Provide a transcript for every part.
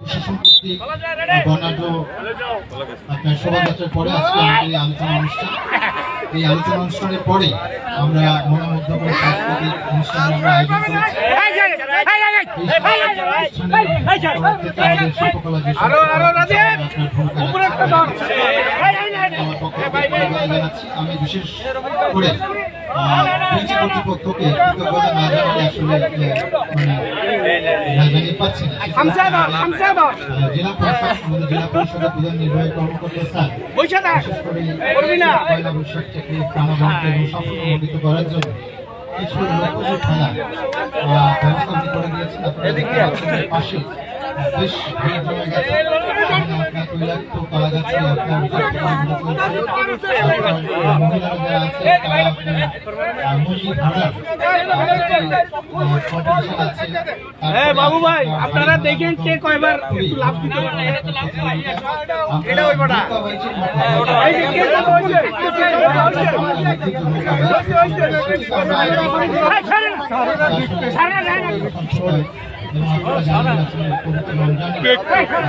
প্রশাসন কর্তৃক পরে আজকে এই আলোচনা অনুষ্ঠান এই আলোচনা অনুষ্ঠানের পরে আমরা মনোমুগ্ধকর অনুষ্ঠানের আমরা আয়োজন করেছি। আমি বিশেষ করে কর্তৃপক্ষকে না না জেলা প্রশাসক আমাদের জেলা পরিষদের প্রধান নির্বাহী কর্মকর্তা স্যার পয়লা বৈশাখ প্রাণবন্ত এবং সাফল্যমণ্ডিত করার জন্য কিছু লোকজ খেলা ব্যবস্থা করে দিয়েছেন এর পাশে বেশ ভিড় জমে গেছে আপনার তৈলাক্ত কলাগাছি আপনার বিতর্ক করাগুলো চলছে। আপনার মহিলারা যারা আছে তারা আপনার আহ, মুরগি ভাড়ার কম্পিটিশন আছে হ্যাঁ বাবু ভাই আপনারা দেখেন কে কয়বার লাভ দিতে পারে? এটা ওই বড়া এই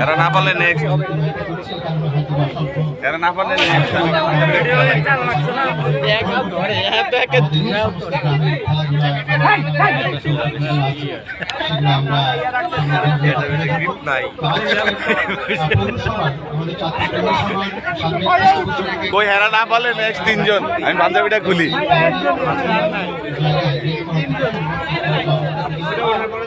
এরা না পারলে নেক্সট এরা না পারলে নেক্সট কই হেরা না বলে নেক্সট তিনজন। আমি পাঞ্জাবিটা খুলি।